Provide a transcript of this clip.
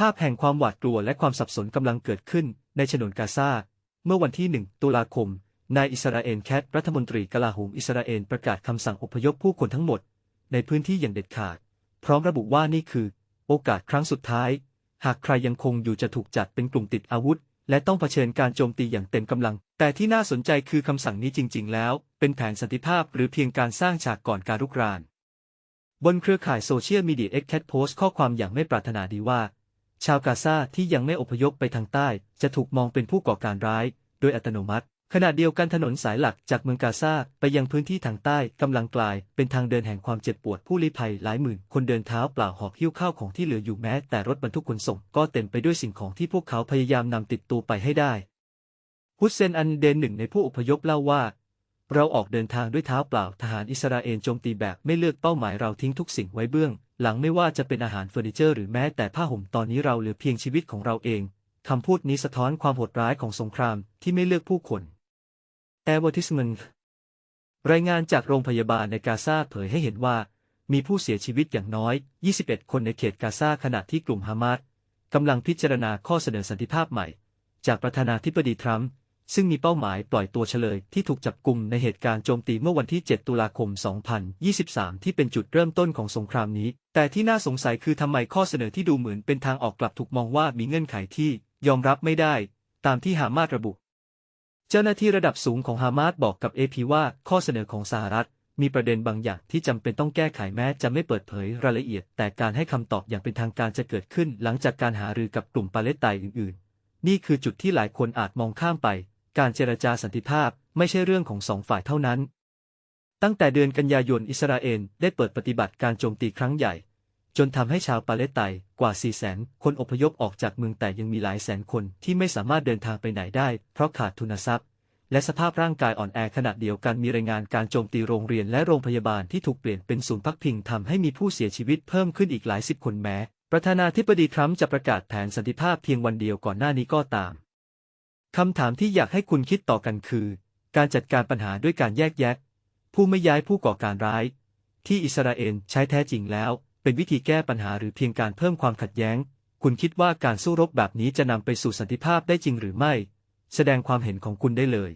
ภาพแห่งความหวาดกลัวและความสับสนกำลังเกิดขึ้นในฉนวนกาซา เมื่อวันที่ 1 ตุลาคม นายอิสราเอลแคทรัฐมนตรีกลาโหมอิสราเอลประกาศคำสั่งอพยพผู้คนทั้งหมด ในพื้นที่อย่างเด็ดขาด พร้อมระบุว่านี่คือ โอกาสครั้งสุดท้าย หากใครยังคงอยู่จะถูกจัดเป็นกลุ่มติดอาวุธ และต้องเผชิญการโจมตีอย่างเต็มกำลัง แต่ที่น่าสนใจคือคำสั่งนี้จริง ๆ แล้ว เป็นแผนสันติภาพหรือเพียงการสร้างฉากก่อนการรุกราน บนเครือข่ายโซเชียลมีเดียเอ็กแคทโพสต์ข้อความอย่างไม่ปรารถนาดีว่า ชาวกาซาที่ยังไม่อพยพไปทางใต้ จะถูกมองเป็นผู้ก่อการร้าย โดยอัตโนมัติ ขณะเดียวกันถนนสายหลักจากเมืองกาซาไปยังพื้นที่ทางใต้กำลังกลาย เป็นทางเดินแห่งความเจ็บปวดผู้ลี้ภัยหลายหมื่น คนเดินเท้าเปล่าหอบหิ้วข้าวของที่เหลืออยู่แม้ แต่รถบรรทุกขนส่งก็เต็มไปด้วยสิ่งของที่พวกเขาพยายามนำติดตัวไปให้ได้ฮุสเซนอันเดนหนึ่งในผู้อพยพเล่าว่า เราออกเดินทางด้วยเท้าเปล่าทหารอิสราเอลโจมตีแบบไม่เลือกเป้าหมายเราทิ้งทุกสิ่งไว้เบื้อง หลังไม่ว่าจะเป็นอาหารเฟอร์นิเจอร์หรือแม้แต่ผ้าห่มตอนนี้เราเหลือเพียงชีวิตของเราเองคำพูดนี้สะท้อนความโหดร้ายของสงครามที่ไม่เลือกผู้คน Advertisement รายงานจากโรงพยาบาลในกาซาเผยให้เห็นว่า มีผู้เสียชีวิตอย่างน้อย 21 คนในเขตกาซาขณะที่กลุ่มฮามาสกำลังพิจารณาข้อเสนอสันติภาพใหม่ จากประธานาธิบดีทรัมป์ ซึ่งมีเป้าหมายปล่อยตัวเฉลยที่ถูกจับกลุ่มในเหตุการณ์โจมตีเมื่อวันที่ 7 ตุลาคม 2023 ที่เป็นจุดเริ่มต้นของสงครามนี้ แต่ที่น่าสงสัยคือทำไมข้อเสนอที่ดูเหมือนเป็นทางออกกลับถูกมองว่ามีเงื่อนไขที่ยอมรับไม่ได้ ตามที่ฮามาสระบุ เจ้าหน้าที่ระดับสูงของฮามาสบอกกับเอพีว่าข้อเสนอของสหรัฐมีประเด็นบางอย่างที่จำเป็นต้องแก้ไขแม้จะไม่เปิดเผยรายละเอียด แต่การให้คำตอบอย่างเป็นทางการจะเกิดขึ้น หลังจากการหารือกับกลุ่มปาเลสไตน์อื่น ๆ นี่คือจุดที่หลายคนอาจมองข้ามไป การเจรจาสันติภาพไม่ใช่เรื่องของสองฝ่ายเท่านั้น ตั้งแต่เดือนกันยายนอิสราเอลได้เปิดปฏิบัติการโจมตีครั้งใหญ่ จนทำให้ชาวปาเลสไตน์กว่า 4 0 0 0 0 คนอพยพออกจากเมืองแต่ยังมีหลายแสนคนที่ไม่สามารถเดินทางไปไหนได้ เพราะขาดทุนทรัพย์ และสภาพร่างกายอ่อนแอขณะเดียวกันมีรายงานการโจมตีโรงเรียนและโรงพยาบาลที่ถูกเปลี่ยนเป็นศูนย์พักพิงทำให้มีผู้เสียชีวิตเพิ่มขึ้นอีกหลายสิบคนแม้ ประธานาธิบดีทรัมป์จะประกาศแผนสันติภาพเพียงวันเดียวก่อนหน้านี้ก็ตาม คำถามที่อยากให้คุณคิดต่อกันคือ การจัดการปัญหาด้วยการแยกแยะ ผู้ไม่ย้ายผู้ก่อการร้าย ที่อิสราเอลใช้แท้จริงแล้ว เป็นวิธีแก้ปัญหาหรือเพียงการเพิ่มความขัดแย้ง คุณคิดว่าการสู้รบแบบนี้จะนำไปสู่สันติภาพได้จริงหรือไม่ แสดงความเห็นของคุณได้เลย